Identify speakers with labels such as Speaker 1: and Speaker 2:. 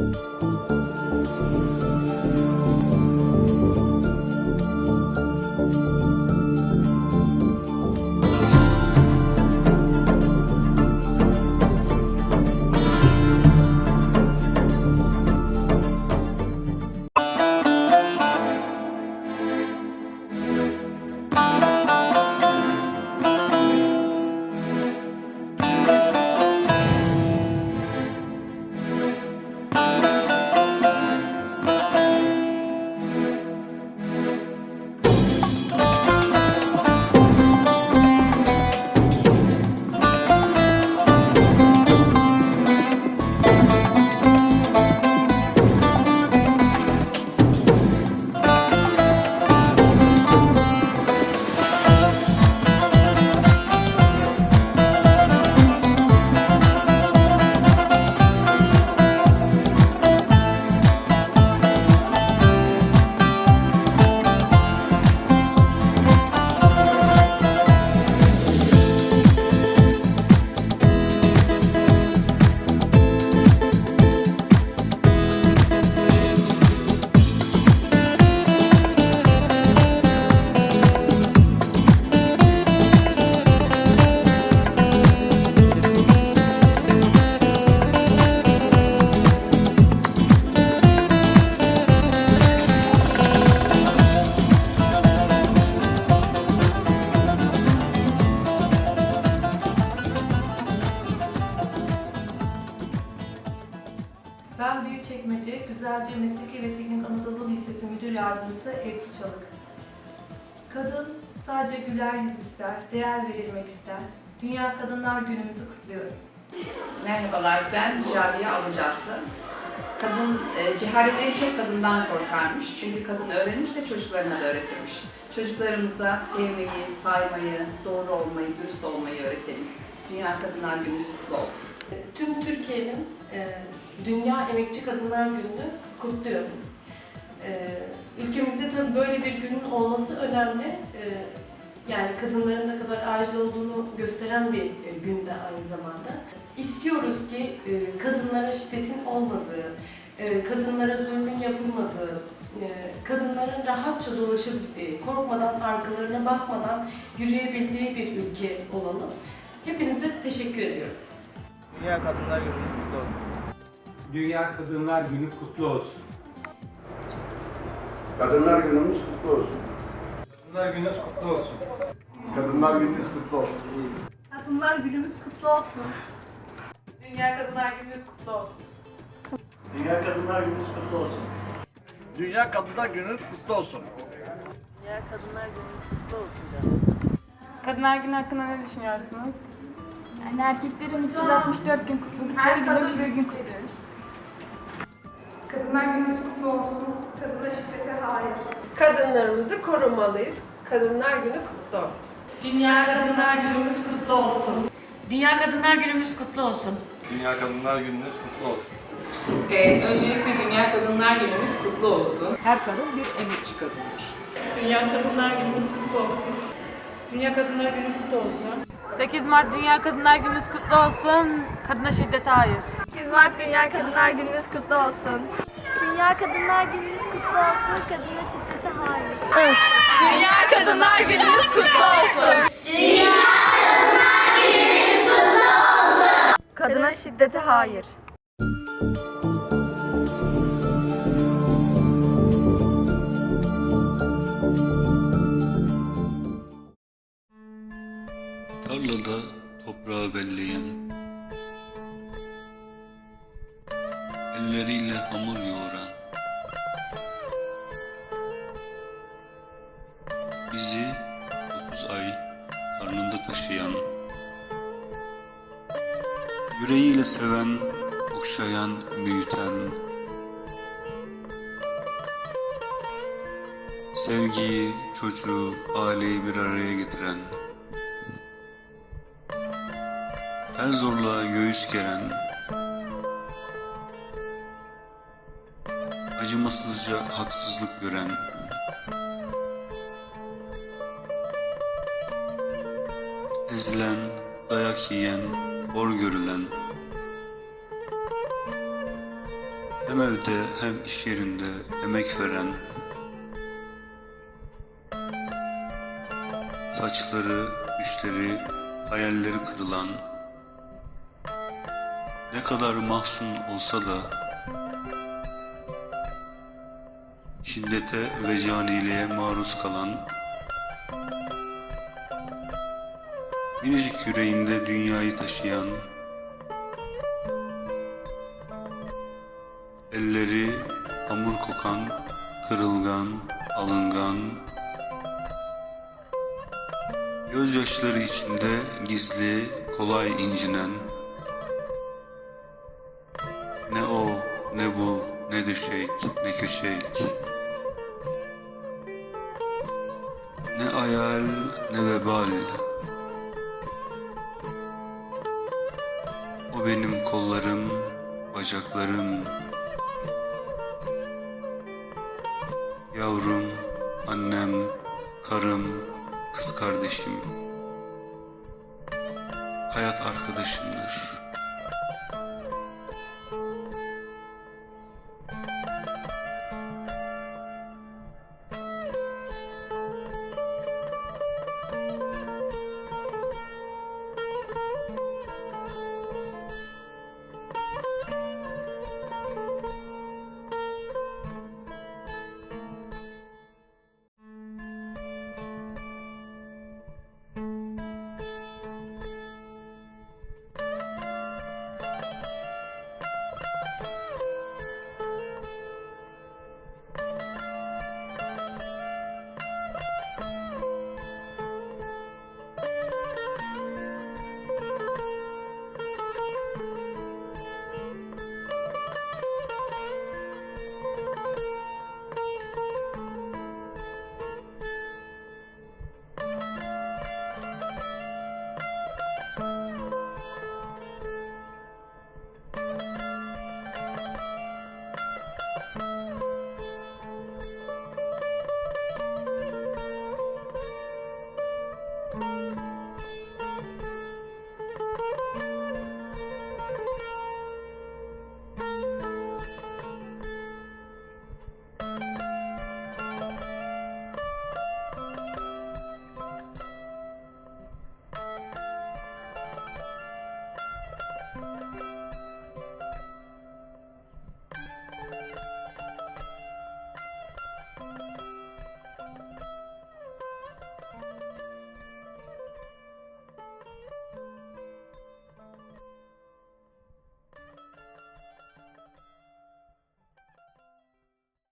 Speaker 1: Thank you. Ben Büyükçekmece Güzelce Mesleki ve Teknik Anadolu Lisesi Müdür Yardımcısı Ebru Çalık. Kadın sadece güler yüz ister, değer verilmek ister. Dünya Kadınlar Günümüzü kutluyorum.
Speaker 2: Merhabalar, ben Caviye Alıcaklı. Kadın, e, cehalet en çok kadından korkarmış. Çünkü kadın öğrenirse çocuklarına da öğretirmiş. Çocuklarımıza sevmeyi, saymayı, doğru olmayı, dürüst olmayı öğretelim. Dünya Kadınlar Günü kutlu olsun.
Speaker 3: Tüm Türkiye'nin e, Dünya Emekçi Kadınlar Günü'nü kutluyorum. E, ülkemizde tabii böyle bir günün olması önemli. E, yani kadınların ne kadar aciz olduğunu gösteren bir e, günde aynı zamanda. İstiyoruz ki e, kadınlara şiddetin olmadığı, e, kadınlara zulmün yapılmadığı, e, kadınların rahatça dolaşabildiği, korkmadan, arkalarına bakmadan yürüyebildiği bir ülke olalım. Hepinize teşekkür ediyorum.
Speaker 4: Dünya Kadınlar Günü'nüz kutlu olsun.
Speaker 5: Dünya Kadınlar Günü kutlu olsun.
Speaker 6: Kadınlar Günümüz kutlu olsun.
Speaker 5: Kadınlar Günü kutlu olsun.
Speaker 6: Kadınlar Günümüz kutlu olsun.
Speaker 1: Kadınlar Günümüz kutlu olsun.
Speaker 3: Dünya Kadınlar Gününüz kutlu olsun.
Speaker 6: Dünya Kadınlar Günümüz kutlu olsun.
Speaker 4: Dünya Kadınlar Günü'nüz kutlu olsun.
Speaker 3: Dünya Kadınlar Gününüz kutlu olsun.
Speaker 7: Kadınlar Günü hakkında ne düşünüyorsunuz?
Speaker 8: Yani erkeklerin 364 gün kutladıkları biz bir gün kutluyoruz.
Speaker 1: Kadınlar Günümüz kutlu olsun. Kadına şiddete hayır.
Speaker 9: Kadınlarımızı korumalıyız. Kadınlar Günü kutlu olsun.
Speaker 3: Dünya Kadınlar Günümüz kutlu olsun.
Speaker 7: Dünya Kadınlar Günümüz kutlu olsun.
Speaker 6: Dünya Kadınlar Gününüz kutlu olsun.
Speaker 10: Ee, öncelikle Dünya Kadınlar Günümüz kutlu olsun.
Speaker 9: Her kadın bir emekçi kadındır.
Speaker 3: Dünya Kadınlar Günümüz kutlu olsun. Dünya Kadınlar Günü kutlu olsun.
Speaker 7: 8 Mart Dünya Kadınlar Günümüz kutlu olsun. Kadına şiddete hayır.
Speaker 8: 8 Mart Dünya Kadınlar Gününüz kutlu olsun. Dünya Kadınlar Gününüz kutlu olsun. Kadına şiddete hayır.
Speaker 7: Dünya Kadınlar Günümüz kutlu olsun.
Speaker 8: Kadına şiddete hayır.
Speaker 11: Elleriyle hamur yoğuran Bizi dokuz ay karnında taşıyan Yüreğiyle seven, okşayan, büyüten Sevgiyi, çocuğu, aileyi bir araya getiren her zorluğa göğüs geren, acımasızca haksızlık gören, ezilen, dayak yiyen, hor görülen, Hem evde hem iş yerinde emek veren, saçları, düşleri, hayalleri kırılan, ne kadar mahzun olsa da şiddete ve caniliğe maruz kalan, minicik yüreğinde dünyayı taşıyan, elleri hamur kokan, kırılgan, alıngan, gözyaşları içinde gizli, kolay incinen, ne o, ne bu, ne düşek, ne köşek. Ne hayal, ne vebal. O benim kollarım, bacaklarım. Yavrum, annem, karım, kız kardeşim. Hayat arkadaşımdır.